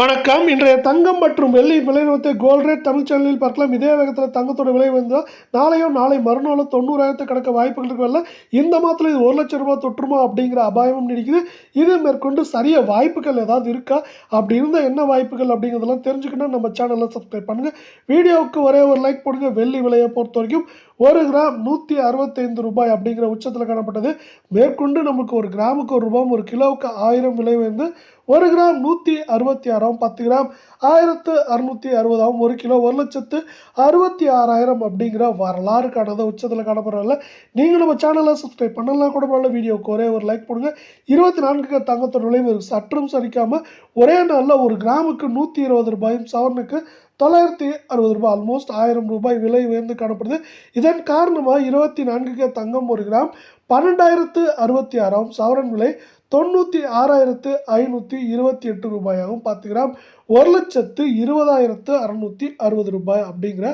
வணக்கம். இன்றைய தங்கம் மற்றும் வெள்ளி விலைநிறுவத்தை கோல்ட் ரேட் தமிழ் சேனலில் பார்க்கலாம். இதே வேகத்தில் தங்கத்தோட விலை வந்தால் நாளையும் நாளை மறுநாளும் தொண்ணூறாயிரத்து கடக்க வாய்ப்புகள் இருக்கவில்ல இந்த மாதத்தில் இது ஒரு லட்சம் ரூபாய் தொற்றுமா அப்படிங்கிற அபாயமும் நீடிக்குது. இது மேற்கொண்டு சரிய வாய்ப்புகள் ஏதாவது இருக்கா? அப்படி இருந்தால் என்ன வாய்ப்புகள் அப்படிங்கிறதெல்லாம் தெரிஞ்சுக்கணும் நம்ம சேனலில் சப்ஸ்கிரைப் பண்ணுங்கள் வீடியோவுக்கு ஒரே ஒரு லைக் போடுங்க. வெள்ளி விலையை பொறுத்த வரைக்கும் ஒரு கிராம் நூற்றி அறுபத்தைந்து ரூபாய் அப்படிங்கிற உச்சத்தில் காணப்பட்டது. மேற்கொண்டு நமக்கு ஒரு கிராமுக்கு ஒரு ரூபாயும் ஒரு கிலோவுக்கு ஆயிரம் விலை வந்து ஒரு கிராம் நூற்றி அறுபத்தி ஆறாம் பத்து கிராம் ஆயிரத்து அறுநூற்றி அறுபதாகவும் ஒரு கிலோ ஒரு லட்சத்து அறுபத்தி ஆறாயிரம் அப்படிங்கிற வரலாறு காணாத உச்சத்தில் காணப்படுறதில்ல நீங்கள் நம்ம சேனலை சப்ஸ்கிரைப் பண்ணலாம் கூட பரவாயில்ல வீடியோக்கு ஒரே ஒரு லைக் பண்ணுங்கள் இருபத்தி நான்கு தங்கத்தோட நுழைவு சற்றும் சரிக்காமல் ஒரே நாளில் ஒரு கிராமுக்கு நூற்றி இருபது ரூபாயும் சவரனுக்கு தொள்ளாயிரத்தி அறுபது ரூபாய் ஆல்மோஸ்ட் ஆயிரம் ரூபாய் விலை உயர்ந்து காணப்படுது. இதன் காரணமாக இருபத்தி நான்கு தங்கம் ஒரு கிராம் பன்னெண்டாயிரத்து அறுபத்தி ஆறாம் சவரன் விலை தொண்ணூற்றி ஆறாயிரத்து ஐநூற்றி இருபத்தி எட்டு ரூபாயாகவும் பார்த்து கிராம் ஒரு லட்சத்து இருபதாயிரத்து அறநூற்றி அறுபது ரூபாய் அப்படிங்கிற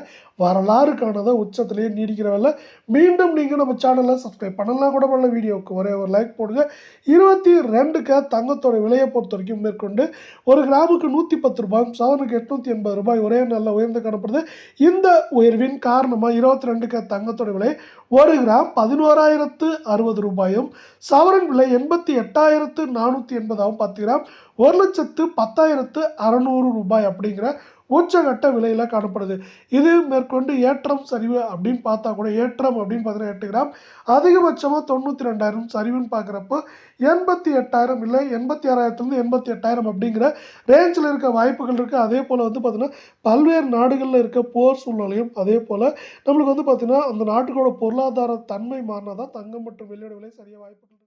வரலாறு காணாத உச்சத்திலேயே நீடிக்கிறவல்ல. மீண்டும் நீங்கள் நம்ம சேனலை சப்ஸ்கிரைப் பண்ணலாம் கூட பண்ணல வீடியோவுக்கு ஒரே ஒரு லைக் போடுங்க. இருபத்தி ரெண்டுக்கு தங்கத்தோட விலையை பொறுத்த வரைக்கும் மேற்கொண்டு ஒரு கிராமுக்கு நூற்றி பத்து ரூபாயும் சவனுக்கு எட்நூற்றி எண்பது ரூபாய் ஒரே நல்ல உயர்ந்து காணப்படுது. இந்த உயர்வின் காரணமாக இருபத்தி ரெண்டுக்கு தங்கத்தோட விலை ஒரு கிராம் பதினோராயிரத்து அறுபது ரூபாயும் சவரன் விலை எண்பத்தி எட்டாயிரத்து நானூற்றி எண்பதாகவும் பத்து கிராம் ஒரு லட்சத்து பத்தாயிரத்து அறநூறு ரூபாய் அப்படிங்கிற உச்சகட்ட விலையில் காணப்படுது. இது மேற்கொண்டு ஏற்றம் சரிவு அப்படின்னு பார்த்தா கூட ஏற்றம் அப்படின்னு பார்த்தீங்கன்னா எட்டு கிராம். அதிகபட்சமாக தொண்ணூற்றி ரெண்டாயிரம் சரிவுன்னு பார்க்குறப்போ எண்பத்தி எட்டாயிரம் இல்லை எண்பத்தி ஆறாயிரத்துலேருந்து எண்பத்தி எட்டாயிரம் அப்படிங்கிற ரேஞ்சில் இருக்க வாய்ப்புகள் இருக்குது அதே போல் வந்து பார்த்திங்கன்னா பல்வேறு நாடுகளில் இருக்க போர் சூழ்நிலையும் அதே போல் நம்மளுக்கு வந்து பார்த்திங்கன்னா அந்த நாட்டுக்கோட பொருளாதார தன்மை மாறினா தான் தங்கம் மற்றும் வெள்ளியோட விலை சரியாக வாய்ப்புகள்